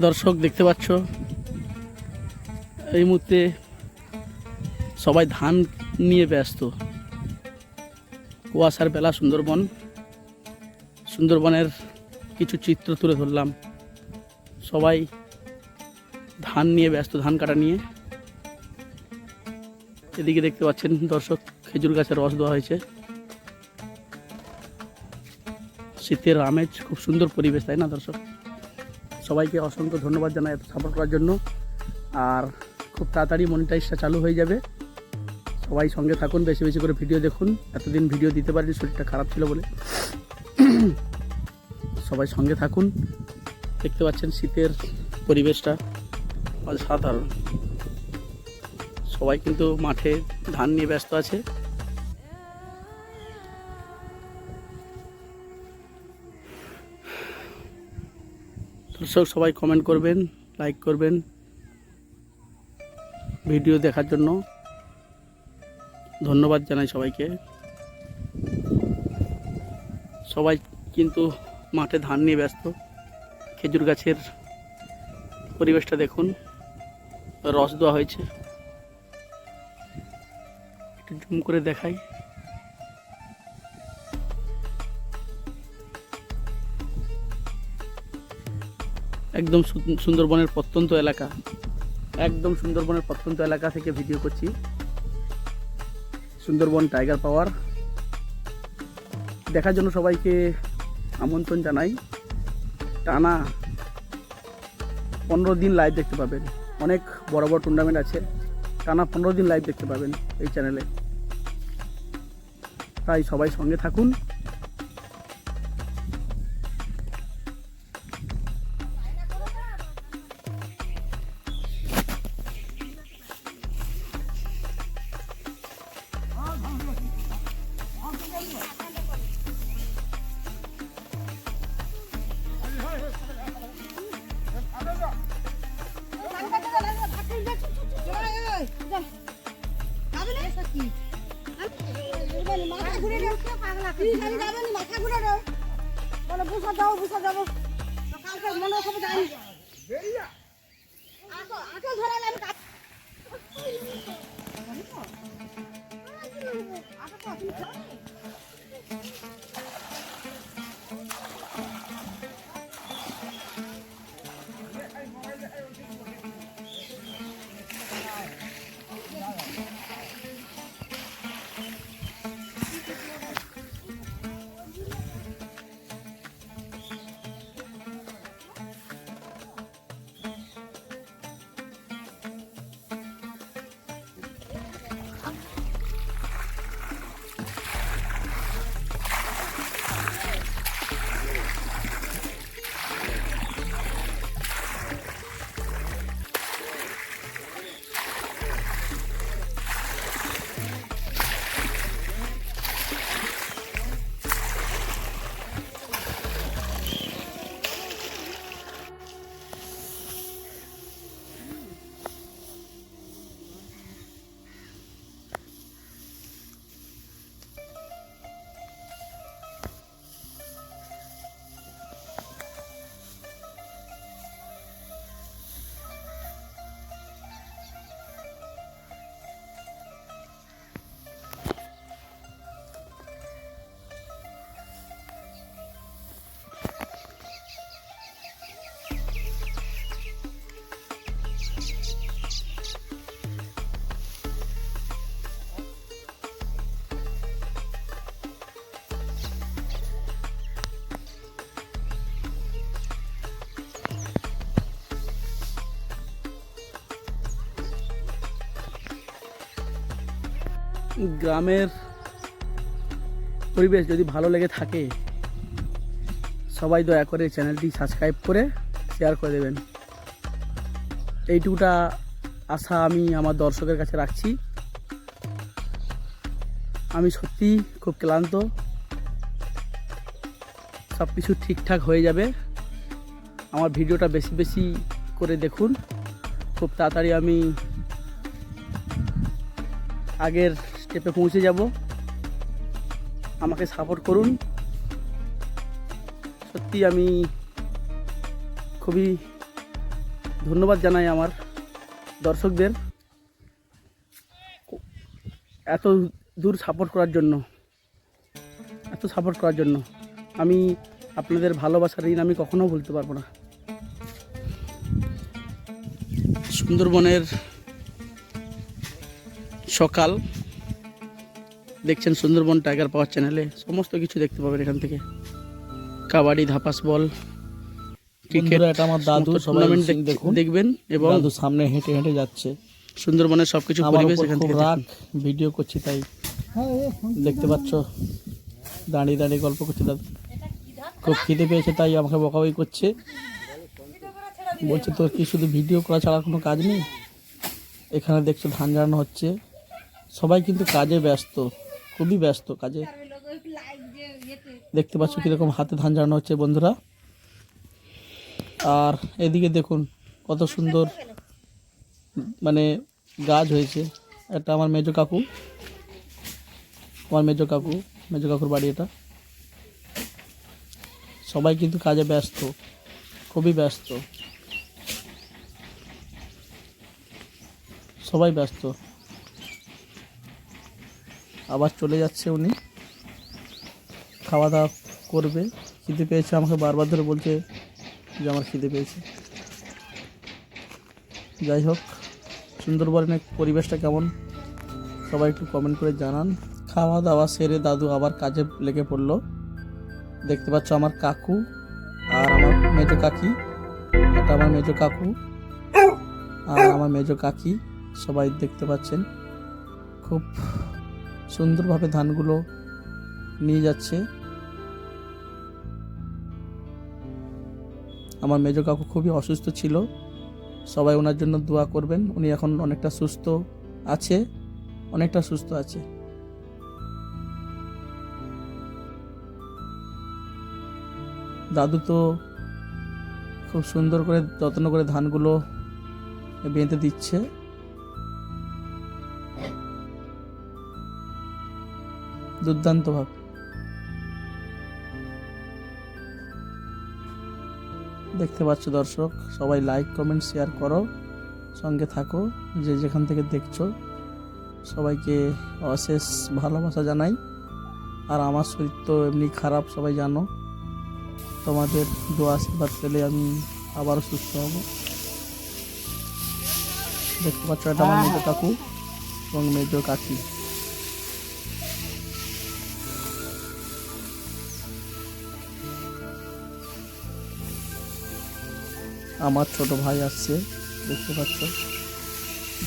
দর্শক দেখতে পাচ্ছ? এই মুহূর্তে সবাই ধান নিয়ে ব্যস্ত। কুয়াশার বেলা সুন্দরবন। সুন্দরবনের কিছু চিত্র তুলে ধরলাম। সবাই ধান নিয়ে ব্যস্ত, ধান কাটা নিয়ে। এদিকে দেখতে পাচ্ছেন দর্শক, খেজুর গাছের রস দেওয়া হয়েছে। শীতের আমেজ, খুব সুন্দর পরিবেশ, তাই না দর্শক? সবাইকে অসংখ্য ধন্যবাদ জানাই এত সাপোর্ট করার জন্য। আর খুব তাড়াতাড়ি মনিটাইজটা চালু হয়ে যাবে। সবাই সঙ্গে থাকুন, বেশি বেশি করে ভিডিও দেখুন। এতদিন ভিডিও দিতে পারিনি, শরীরটা খারাপ ছিল বলে। সবাই সঙ্গে থাকুন। দেখতে পাচ্ছেন শীতের পরিবেশটা অসাধারণ। সবাই কিন্তু মাঠে ধান নিয়ে ব্যস্ত আছে। দর্শক, সবাই কমেন্ট করবেন লাইক করবেন। ভিডিও দেখার জন্য ধন্যবাদ জানাই সবাইকে। সবাই কিন্তু মাঠে ধান নিয়ে ব্যস্ত। খেজুর গাছের পরিবেশটা দেখুন, রস দেওয়া হয়েছে। একটু জুম করে দেখাই। একদম সুন্দরবনের প্রত্যন্ত এলাকা। একদম সুন্দরবনের প্রত্যন্ত এলাকা থেকে ভিডিও করছি। সুন্দরবন টাইগার পাওয়ার। দেখার জন্য সবাইকে আমন্ত্রণ জানাই। টানা পনেরো দিন লাইভ দেখতে পাবেন। অনেক বড় বড় টুর্নামেন্ট আছে। টানা পনেরো দিন লাইভ দেখতে পাবেন এই চ্যানেলে তাই সবাই সঙ্গে থাকুন। মাথা ঘুরে দাও মাথা ঘুরে দাও বলে বুসা যাব বুসা যাব কালকে মনে সব যাই আঁকে ধরালাম গ্রামের পরিবেশ যদি ভালো লেগে থাকে, সবাই দয়া করে চ্যানেলটি সাবস্ক্রাইব করে শেয়ার করে দেবেন। এইটুকুটা আশা আমি আমার দর্শকের কাছে রাখছি। আমি সত্যি খুব ক্লান্ত। সব কিছু ঠিকঠাক হয়ে যাবে। আমার ভিডিওটা বেশি বেশি করে দেখুন। খুব তাড়াতাড়ি আমি আগের স্টেপে পৌঁছে যাব। আমাকে সাপোর্ট করুন। সত্যি আমি খুবই ধন্যবাদ জানাই আমার দর্শকদের এত দূর সাপোর্ট করার জন্য। এত সাপোর্ট করার জন্য। আমি আপনাদের ভালোবাসার ঋণ আমি কখনো বলতে পারব না। সুন্দরবনের সকাল দেখছেন সুন্দরবন টাইগার পাওয়ার চ্যানেলে সমস্ত কিছু দেখতে পাবেন এখান থেকে। কাবাডি ধাপাস বল ক্রিকেট এটা আমার দাদু, টুর্নামেন্ট দেখবেন এবং দাদু সামনে হেঁটে হেঁটে যাচ্ছে। সুন্দরবনের সবকিছু আমার পরিবেশ এখান থেকে রাগ ভিডিও করছি তাই। দেখতে পাচ্ছ? দাঁড়িয়ে দাঁড়িয়ে গল্প করছে দাদু। খুব খিদে পেয়েছে তাই আমাকে বকাবকি করছে। বলছে তোর কি শুধু ভিডিও করা ছাড়া কোনো কাজ নেই? এখানে দেখছ ধান ঝাড়ানো হচ্ছে। সবাই কিন্তু কাজে ব্যস্ত। খুবই ব্যস্ত কাজে। দেখতে পাচ্ছ কীরকম হাতে ধান ঝাড়ানো হচ্ছে বন্ধুরা। আর এদিকে দেখুন কত সুন্দর মানে গাছ হয়েছে। এটা আমার মেজো কাকু। আমার মেজো কাকু মেজো কাকুর বাড়ি এটা। সবাই কিন্তু কাজে ব্যস্ত খুবই ব্যস্ত। সবাই ব্যস্ত। আবার চলে যাচ্ছে উনি। খাওয়া দাওয়া করবে। খিদে পেয়েছে আমাকে বারবার ধরে বলছে যে আমার খিদে পেয়েছে। যাই হোক, সুন্দরবনের পরিবেশটা কেমন? সবাই একটু কমেন্ট করে জানান। খাওয়া দাওয়া সেরে দাদু আবার কাজে লেগে পড়ল। দেখতে পাচ্ছ আমার কাকু আর আমার মেজো কাকি। এটা আমার মেজো কাকু আর আমার মেজো কাকি। সবাই দেখতে পাচ্ছেন। খুব সুন্দরভাবে ধানগুলো নিয়ে যাচ্ছে। আমার মেজো কাকু খুবই অসুস্থ ছিল। সবাই ওনার জন্য দোয়া করবেন। উনি এখন অনেকটা সুস্থ আছে, অনেকটা সুস্থ আছে। দাদু তো খুব সুন্দর করে, যত্ন করে ধানগুলো বেঁধে দিচ্ছে। দুর্দান্ত ভাব। দেখতে পাচ্ছ দর্শক সবাই লাইক কমেন্ট শেয়ার করো। সঙ্গে থাকো যে যেখান থেকে দেখছ। সবাইকে অশেষ ভালোবাসা জানাই। আর আমার শরীর তো এমনি খারাপ সবাই জানো। তোমাদের দু আশীর্বাদ পেলে আমি আবারও সুস্থ হব। দেখতে পাচ্ছ এটা আমার মেজো কাকু এবং মেজো কাকি। আমার ছোট ভাই আসছে, দেখতে পাচ্ছ?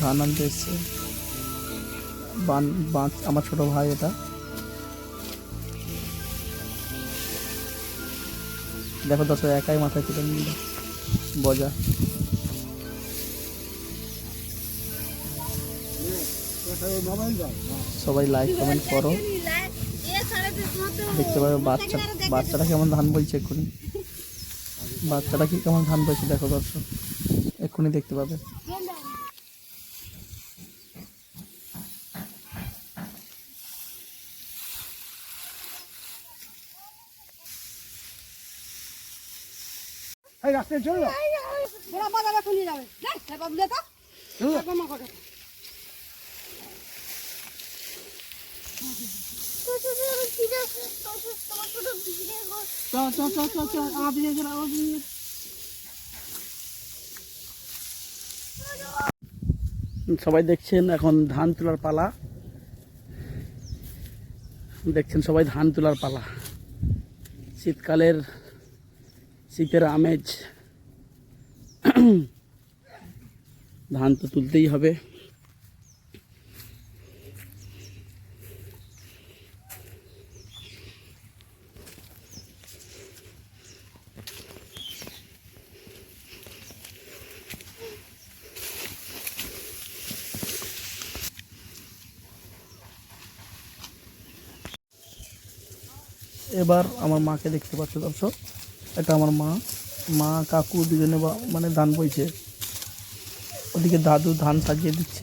ধান আনতে এসছে বান বাঁচ আমার ছোট ভাই এটা। দেখো দর্শক একাই মাথায় তুলে নিল। বজা। সবাই লাইক কমেন্ট করো। দেখতে পাবে বাচ্চা বাচ্চাটা কেমন ধান বলছে এক্ষুনি। বাচ্চাটা কি কেমন ধান বলছে দেখো দর্শক এক্ষুনি দেখতে পাবে বাজারে চলে যাবে দেখ সেটা দিলে তো একদম করে সবাই দেখছেন এখন ধান তোলার পালা। দেখছেন সবাই ধান তোলার পালা। শীতকালের শীতের আমেজ। ধান তো তুলতেই হবে। এবার আমার মাকে দেখতে পাচ্ছ দর্শক এটা আমার মা। মা, কাকু দুজনে মানে ধান বইছে। ওদিকে দাদু ধান সাজিয়ে দিচ্ছে।